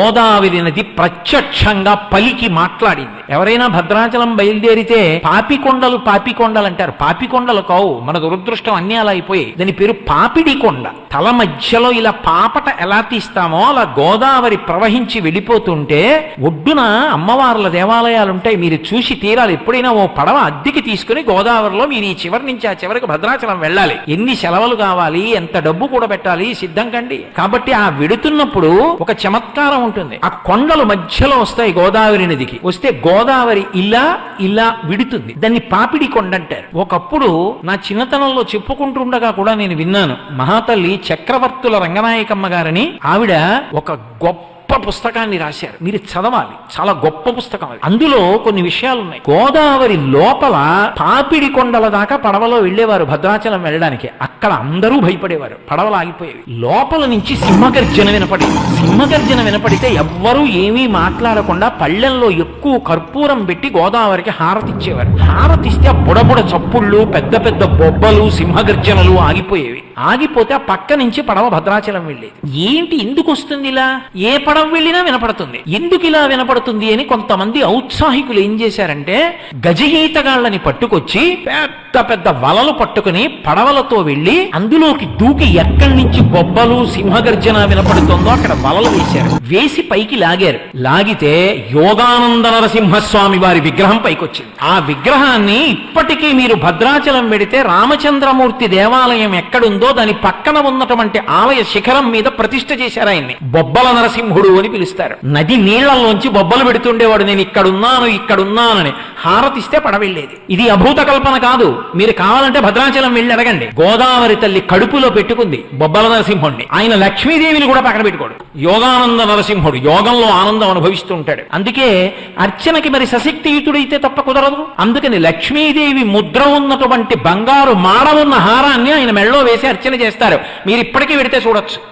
గోదావరి నది ప్రత్యక్షంగా పలికి మాట్లాడింది. ఎవరైనా భద్రాచలం బయలుదేరితే పాపికొండలు పాపికొండలు అంటారు. పాపికొండలు కావు మన దురదృష్టం అన్నీ అలా అయిపోయాయి. దాని పేరు పాపిడి కొండ. తల మధ్యలో ఇలా పాపట ఎలా తీస్తామో అలా గోదావరి ప్రవహించి వెళ్ళిపోతుంటే ఒడ్డున అమ్మవార్ల దేవాలయాలు ఉంటాయి మీరు చూసి తీరాలి. ఎప్పుడైనా ఓ పడవ అద్దెకి తీసుకుని గోదావరిలో మీరు ఈ చివరి నుంచి ఆ చివరికి భద్రాచలం వెళ్ళాలి. ఎన్ని సెలవులు కావాలి? ఎంత డబ్బు కూడా పెట్టాలి సిద్ధం కండి. కాబట్టి ఆ విడుతున్నప్పుడు ఒక చమత్కారం ఉంటుంది ఆ కొండలు మధ్యలో వస్తాయి గోదావరి నదికి. వస్తే గోదావరి ఇలా ఇలా విడుతుంది. దాన్ని పాపిడి కొండ అంటారు. ఒకప్పుడు నా చిన్నతనంలో చెప్పుకుంటుండగా కూడా నేను విన్నాను. మహాతల్లి చక్రవర్తుల రంగనాయకమ్మ గారని ఆవిడ ఒక గొప్ప గొప్ప పుస్తకాన్ని రాశారు. మీరు చదవాలి. చాలా గొప్ప పుస్తకం అది. అందులో కొన్ని విషయాలు ఉన్నాయి గోదావరి లోపల పాపిడి కొండల దాకా పడవలో వెళ్ళేవారు భద్రాచలం వెళ్ళడానికి. అక్కడ అందరూ భయపడేవారు. పడవలు ఆగిపోయేవి. లోపల నుంచి సింహగర్జన వినపడేది. సింహగర్జన వినపడితే ఎవ్వరూ ఏమీ మాట్లాడకుండా పళ్ళెంలో ఎక్కువ కర్పూరం పెట్టి గోదావరికి హారతిచ్చేవారు హారతిస్తే బుడబుడ చప్పుళ్ళు పెద్ద పెద్ద బొబ్బలు సింహగర్జనలు ఆగిపోయేవి. ఆగిపోతే ఆ పక్క నుంచి పడవ భద్రాచలం వెళ్ళేది. ఏంటి ఎందుకు వస్తుంది ఇలా? ఏ పడవ వెళ్ళినా వినపడుతుంది. ఎందుకు ఇలా వినపడుతుంది అని కొంతమంది ఔత్సాహికులు ఏం చేశారంటే గజహీతగాళ్ళని పట్టుకొచ్చి పెద్ద పెద్ద వలలు పట్టుకుని పడవలతో వెళ్ళి అందులోకి దూకి ఎక్కడి నుంచి బొబ్బలు సింహగర్జన వినపడుతుందో అక్కడ వలలు వేశారు. వేసి పైకి లాగారు. లాగితే యోగానంద నరసింహస్వామి వారి విగ్రహం పైకొచ్చింది. ఆ విగ్రహాన్ని ఇప్పటికీ మీరు భద్రాచలం వెడితే రామచంద్రమూర్తి దేవాలయం ఎక్కడుందో దాని పక్కన ఉన్నటువంటి ఆలయ శిఖరం మీద ప్రతిష్ఠ చేశారు ఆయన్ని. బొబ్బల నరసింహుడు అని పిలుస్తారు. నది నీళ్ళలోంచి బొబ్బలు పెడుతుండేవాడు నేను ఇక్కడున్నాను ఇక్కడున్నానని. హారతిస్తే పడవెళ్ళేది. ఇది అభూత కల్పన కాదు. మీరు కావాలంటే భద్రాచలం వెళ్ళి అడగండి. గోదావరి తల్లి కడుపులో పెట్టుకుంది బొబ్బల నరసింహుడిని ఆయన లక్ష్మీదేవిని కూడా పక్కన పెట్టుకోడు యోగానంద నరసింహుడు యోగంలో ఆనందం అనుభవిస్తూ ఉంటాడు. అందుకే అర్చనకి మరి సశక్తియుతుడైతే తప్ప కుదరదు. అందుకని లక్ష్మీదేవి ముద్ర ఉన్నటువంటి బంగారు మాడ ఉన్న హారాన్ని ఆయన మెళ్ళో వేసి అర్చన చేస్తారు. మీరు ఇప్పటికీ వెడితే చూడొచ్చు.